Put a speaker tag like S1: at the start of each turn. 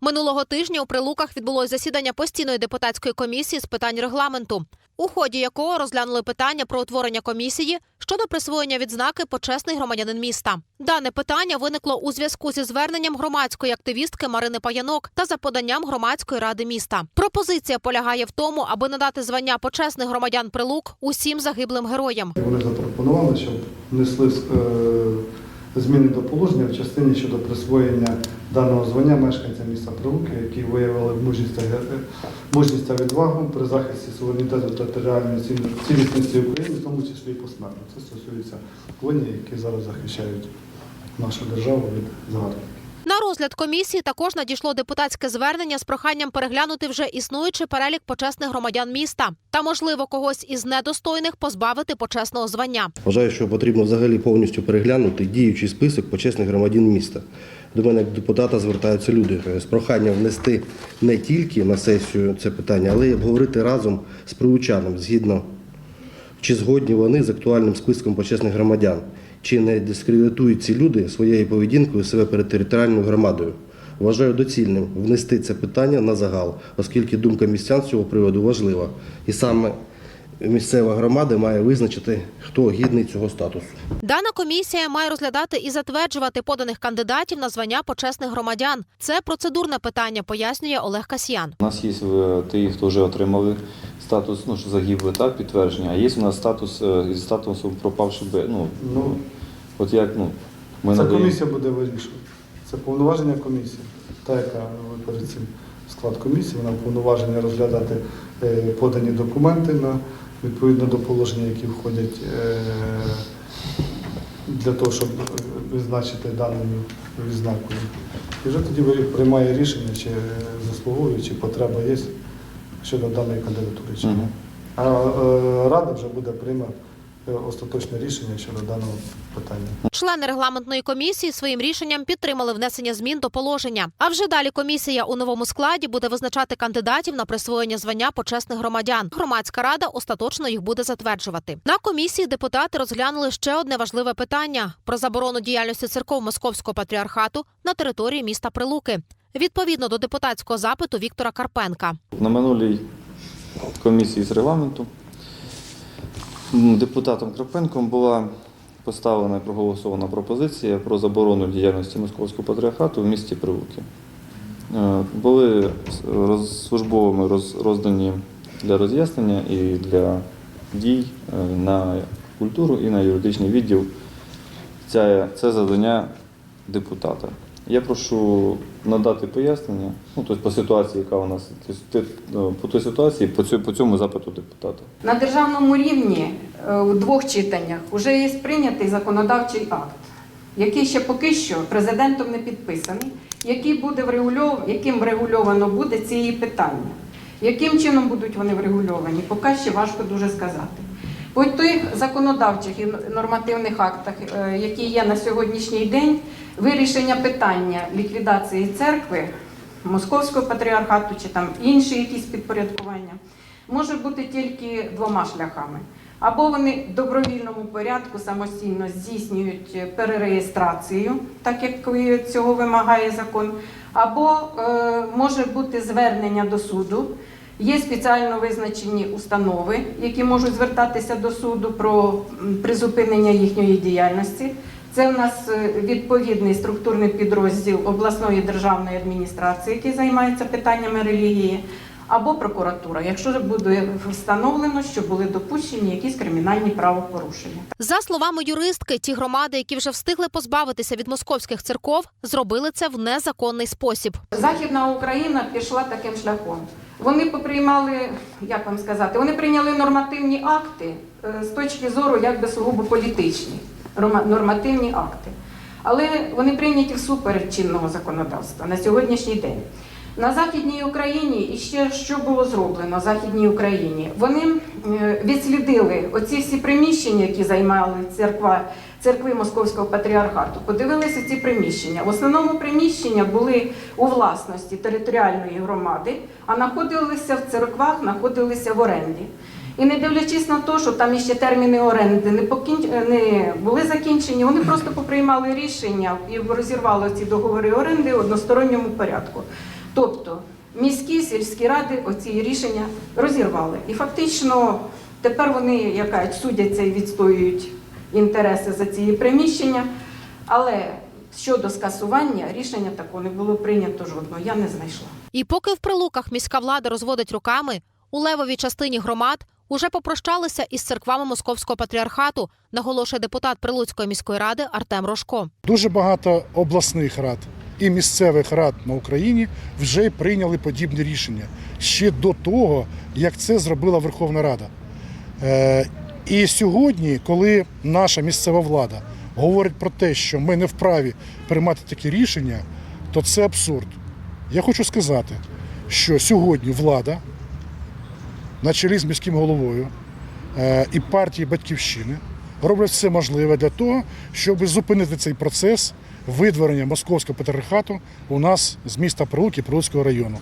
S1: Минулого тижня у Прилуках відбулось засідання постійної депутатської комісії з питань регламенту, у ході якого розглянули питання про утворення комісії щодо присвоєння відзнаки почесний громадянин міста. Дане питання виникло у зв'язку зі зверненням громадської активістки Марини Паянок та за поданням громадської ради міста. Пропозиція полягає в тому, аби надати звання почесних громадян Прилук усім загиблим героям.
S2: Вони запропонували, щоб внесли е, зміни до положення в частині щодо присвоєння даного звання мешканцям міста Прилуки, які виявили мужність та, відвагу при захисті суверенітету та територіальної ці- цілісності України, в тому числі і посмертно. Це стосується воїнів, які зараз захищають нашу державу від загарбників.
S1: На розгляд комісії також надійшло депутатське звернення з проханням переглянути вже існуючий перелік почесних громадян міста та, можливо, когось із недостойних позбавити почесного звання.
S3: Вважаю, що потрібно взагалі повністю переглянути діючий список почесних громадян міста. До мене як депутата звертаються люди з проханням внести не тільки на сесію це питання, але й обговорити разом з прилучаним, згідно чи згодні вони з актуальним списком почесних громадян, чи не дискредитують ці люди своєю поведінкою себе перед територіальною громадою. Вважаю доцільним внести це питання на загал, оскільки думка містян з цього приводу важлива. І саме місцева громада має визначити, хто гідний цього статусу.
S1: Дана комісія має розглядати і затверджувати поданих кандидатів на звання почесних громадян. Це процедурне питання, пояснює Олег Касьян.
S4: У нас є е, ті, хто вже отримали статус, ну, що загиблий, так, підтвердження, а є у нас статус е, зі статусом пропавши би. Ну,
S2: Ну,
S4: от як, ну, ми
S2: Ця
S4: надаємо-
S2: комісія буде вирішувати. Це повноваження комісії. Та, яка ви перед цим склад комісії, вона повноваження розглядати е, подані документи на відповідно до положення, які входять е, для того, щоб визначити даною відзнакою. І вже тоді приймає рішення, чи заслуговує, чи потреба є щодо даної кандидатури. Чи ні. А е, рада вже буде приймати остаточне рішення щодо даного питання.
S1: Члени регламентної комісії своїм рішенням підтримали внесення змін до положення. А вже далі комісія у новому складі буде визначати кандидатів на присвоєння звання почесних громадян. Громадська рада остаточно їх буде затверджувати. На комісії депутати розглянули ще одне важливе питання про заборону діяльності церков Московського патріархату на території міста Прилуки. Відповідно до депутатського запиту Віктора Карпенка.
S4: На минулій комісії з регламенту депутатом Крапенком була поставлена і проголосована пропозиція про заборону діяльності Московського патріархату в місті Прилуки. Е, Були службовими роз- роздані для роз'яснення і для дій е, на культуру і на юридичний відділ. Це, це завдання депутата. Я прошу надати пояснення ну, тобто по ситуації, яка у нас ну, по той ситуації, по цьому, по цьому запиту депутата.
S5: На державному рівні е, у двох читаннях вже є прийнятий законодавчий акт, який ще поки що президентом не підписаний, який буде врегульов... яким врегульовано буде ці питання. Яким чином будуть вони врегульовані, поки ще важко дуже сказати. По тих законодавчих і нормативних актах, е, які є на сьогоднішній день, вирішення питання ліквідації церкви, московського патріархату чи там інші якісь підпорядкування, може бути тільки двома шляхами. Або вони в добровільному порядку самостійно здійснюють перереєстрацію, так як цього вимагає закон, або е, може бути звернення до суду. Є спеціально визначені установи, які можуть звертатися до суду про призупинення їхньої діяльності. Це в нас е, відповідний структурний підрозділ обласної державної адміністрації, який займається питаннями релігії, або прокуратура, якщо буде встановлено, що були допущені якісь кримінальні правопорушення.
S1: За словами юристки, ті громади, які вже встигли позбавитися від московських церков, зробили це в незаконний спосіб.
S5: Західна Україна пішла таким шляхом. Вони поприймали, як вам сказати, вони прийняли нормативні акти е, з точки зору якби сугубо політичні нормативні акти. Але вони прийняті всупереч чинного законодавства на сьогоднішній день. На Західній Україні і ще що було зроблено в Західній Україні? Вони відслідили оці всі приміщення, які займали церква, церкви Московського патріархату. Подивилися ці приміщення. В основному приміщення були у власності територіальної громади, а знаходилися в церквах, знаходилися в оренді. І не дивлячись на те, що там іще терміни оренди не, покін... не були закінчені, вони просто поприймали рішення і розірвали ці договори оренди в односторонньому порядку. Тобто міські сільські ради оці рішення розірвали. І фактично тепер вони як кажуть, судяться і відстоюють інтереси за ці приміщення. Але щодо скасування рішення такого не було прийнято жодного. Я не знайшла.
S1: І поки в прилуках міська влада розводить руками, у левовій частині громад уже попрощалися із церквами московського патріархату, наголошує депутат Прилуцької міської ради Артем Рожко.
S6: Дуже багато обласних рад і місцевих рад на Україні вже прийняли подібні рішення ще до того, як це зробила Верховна Рада. Е, і сьогодні, коли наша місцева влада говорить про те, що ми не вправі приймати такі рішення, то це абсурд. Я хочу сказати, що сьогодні влада на чолі з міським головою е, і партії Батьківщини роблять все можливе для того, щоб зупинити цей процес видворення московського патріархату у нас з міста Прилуки Прилуцького району.